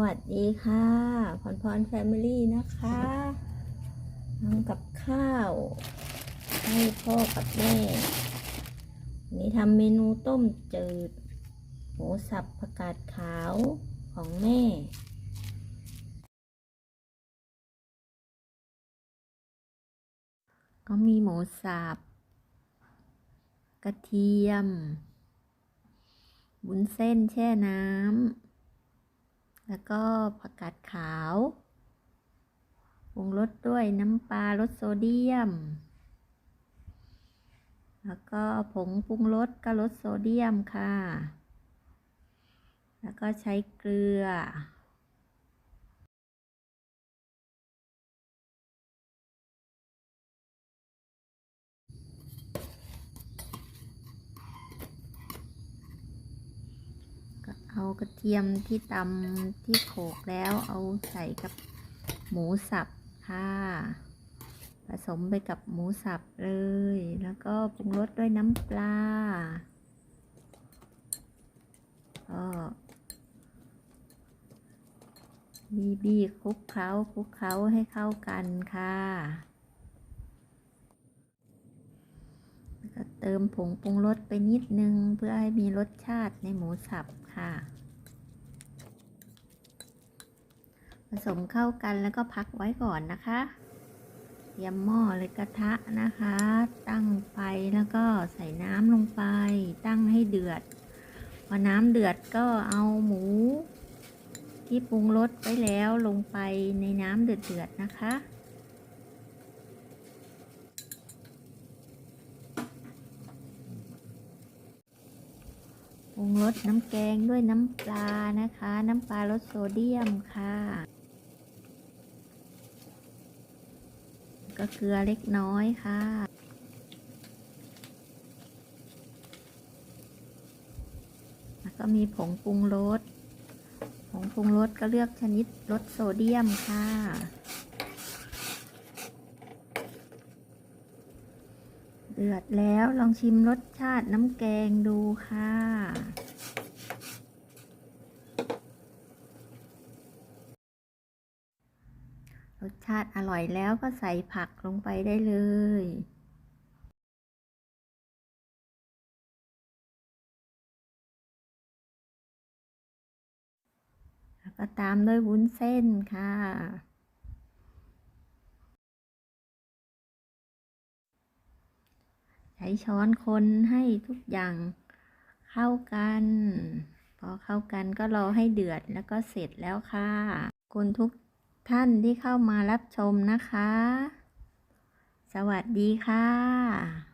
วัสดีค่ะพรพรแฟมิลี่นะคะทำกับข้าว ให้พ่อกับแม่นนี้ทำเมนูต้มจืด หมูสับผักกาดขาวของแม่ก็มีหมูสับ กระเทียม บุญเส้นแช่น้ำ แล้วก็ผักกาดขาวปรุงรสด้วยน้ำปลารสโซเดียม แล้วก็ผงปรุงรสก็รสโซเดียมค่ะ แล้วก็ใช้เกลือ ก็เอากระเทียมที่ตำที่โขลกแล้วเอาใส่กับหมูสับค่ะ ผสมไปกับหมูสับเลย แล้วก็ปรุงรสด้วยน้ำปลาก็บีบีคลุกเคล้าคลุกเคล้าให้เข้ากันค่ะแล้วก็เติมผงปรุงรสไปนิดนึงเพื่อให้มีรสชาติในหมูสับค่ะ ผสมเข้ากันแล้วก็พักไว้ก่อนนะคะเตรียมหม้อเลยกระทะนะคะ ตั้งไฟแล้วก็ใส่น้ำลงไป ตั้งให้เดือด พอน้ำเดือดก็เอาหมู ที่ปรุงรสไว้แล้วลงไปในน้ำเดือดๆนะคะปรุงรสน้ำแกงด้วยน้ำปลานะคะ น้ำปลารสโซเดียมค่ะ ก็เกลือเล็กน้อยค่ะ แล้วก็มีผงปรุงรส ผงปรุงรสก็เลือกชนิดรสโซเดียมค่ะ เดือดแล้วลองชิมรสชาติน้ำแกงดูค่ะ รสชาติอร่อยแล้วก็ใส่ผักลงไปได้เลยแล้วก็ตามด้วยวุ้นเส้นค่ะ ใช้ช้อนคนให้ทุกอย่างเข้ากัน พอเข้ากันก็รอให้เดือดแล้วก็เสร็จแล้วค่ะคุณทุก ท่านที่เข้ามารับชมนะคะ สวัสดีค่ะ